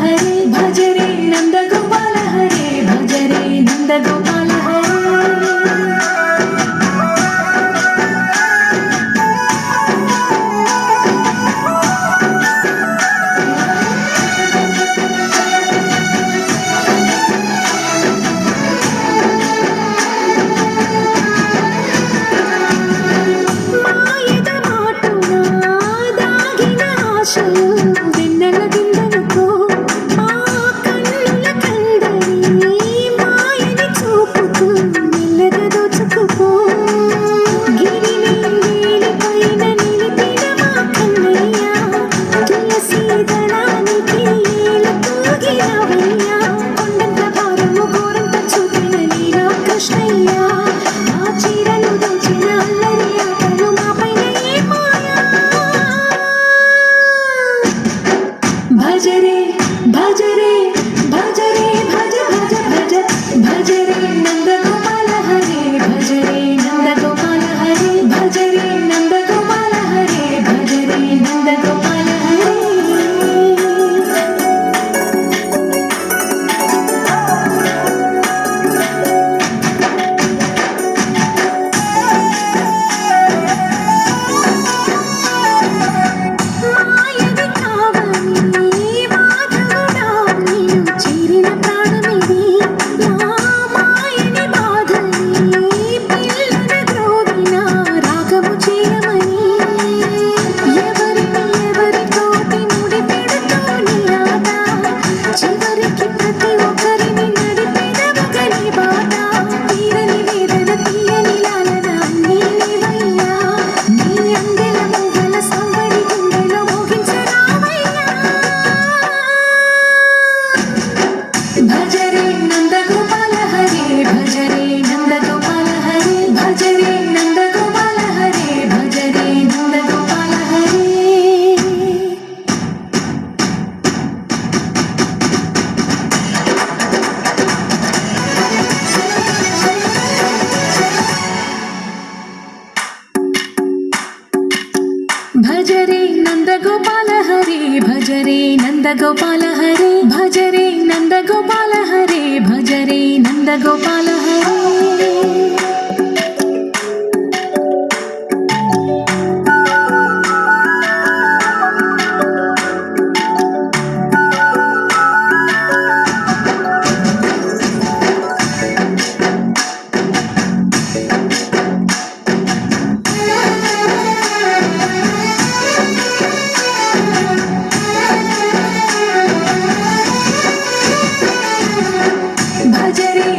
carreira. ನಂದಗ Gopala Hare భజరే Nanda Gopala Hare భజరే Nanda Gopala Hare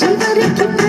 somebody to